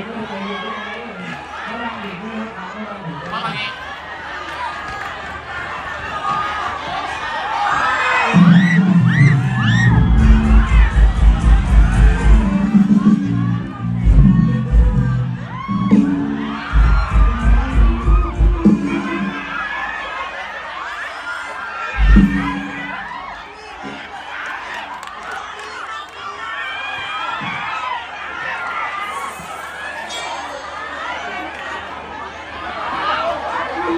Thank mm -hmm. you. พ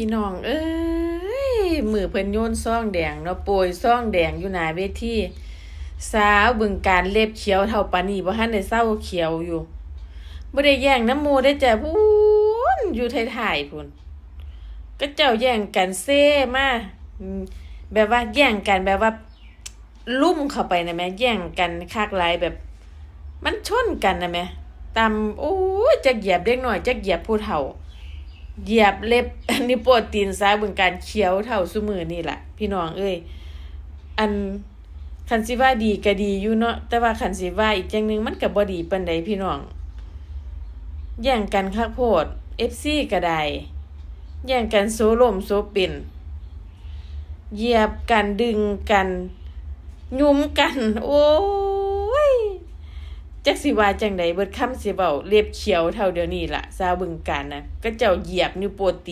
ี่น้องเอ้ยมือเพิ่นโยนซ่องแดงเนาะโปรยซ่องแดงอยู่หน้าเวทีสาวบึงการเล็บเขียวเท่าปานนี้บ่ทันได้เศร้าเขียวอยู่บ่ได้แย่งน้ำมูได้จ้ะพูนอยู่ไทยๆพุ่น ก็เจ้าแย่งกันเซ่มาแบบว่าแย่งกันแบบว่าลุ่มเข้าไปนะแม่แย่งกันคักหลายแบบ มันชนกันนะแม่ตามโอ้จักเหยียบเด็กหน้อยจักเหยียบผู้เฒ่า เหยียบเล็บอันนี้โปรตีนซ้ายบึงการเคี้ยวเท่าซุมือนี่แหละพี่น้องเอ้ยอันคันสิว่าดีก็ดีอยู่เนาะแต่ว่าคันสิว่าอีกอย่างหนึ่งมันก็บบ่ดีปานใดพี่น้องแย่งกันคักโพด FC ก็ได้ แย่งกันโซลมโซเป็นเหยียบกันดึงกันยุ้มกัน โอ้ยจักสิว่าจังใดเบิดคำสิเบาเล็บเขียวเท่าเดี๋ยวนี้ล่ะ ซาวบึงกันนะก็เจ้าเหยียบนิ้วโปรตี